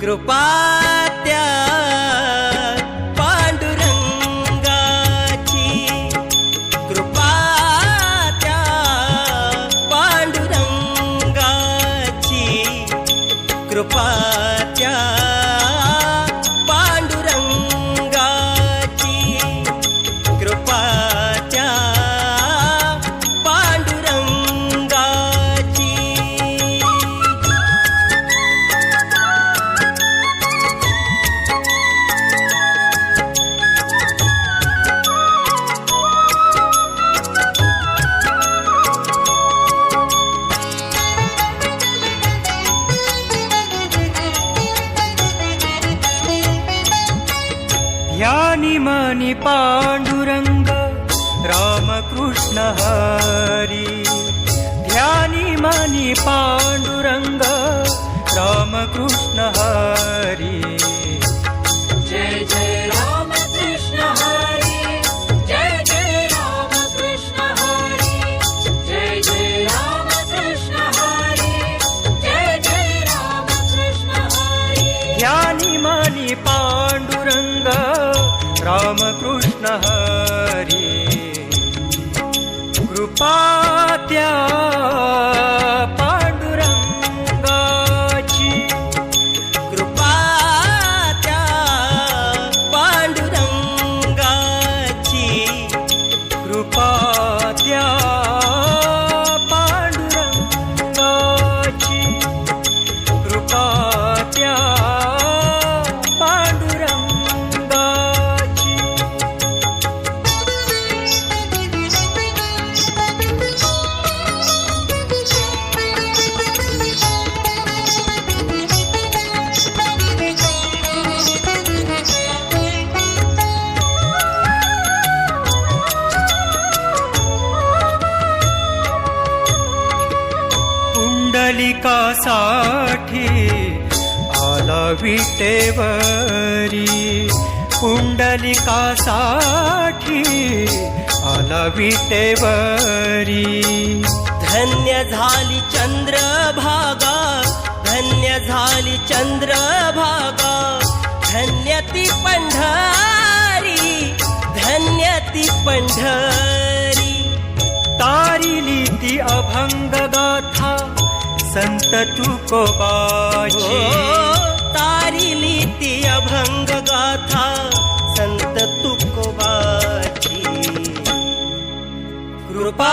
कृपा मनी पांडुरंग रामकृष्ण हरी। ध्यानी मनी पांडुरंग रामकृष्ण हरी। जय जय राम कृष्ण हरी जय जय राम कृष्ण हरी। जय जय राम कृष्ण हरी जय जय राम कृष्ण हरी। ध्यानी मनी पांडुरंग पुंडलिकासाठी आला विटेवरी. पुंडलिकासाठी आला विटेवरी. धन्य झाली चंद्रभागा धन्य झाली चंद्रभागा. धन्य ती पंढरी धन्य ती पंढरी. तारिली ती अभंग गाथा संत तुकोबाची ओ, हो, तारिली ती अभंग गाथा संत तुकोबाची कृपा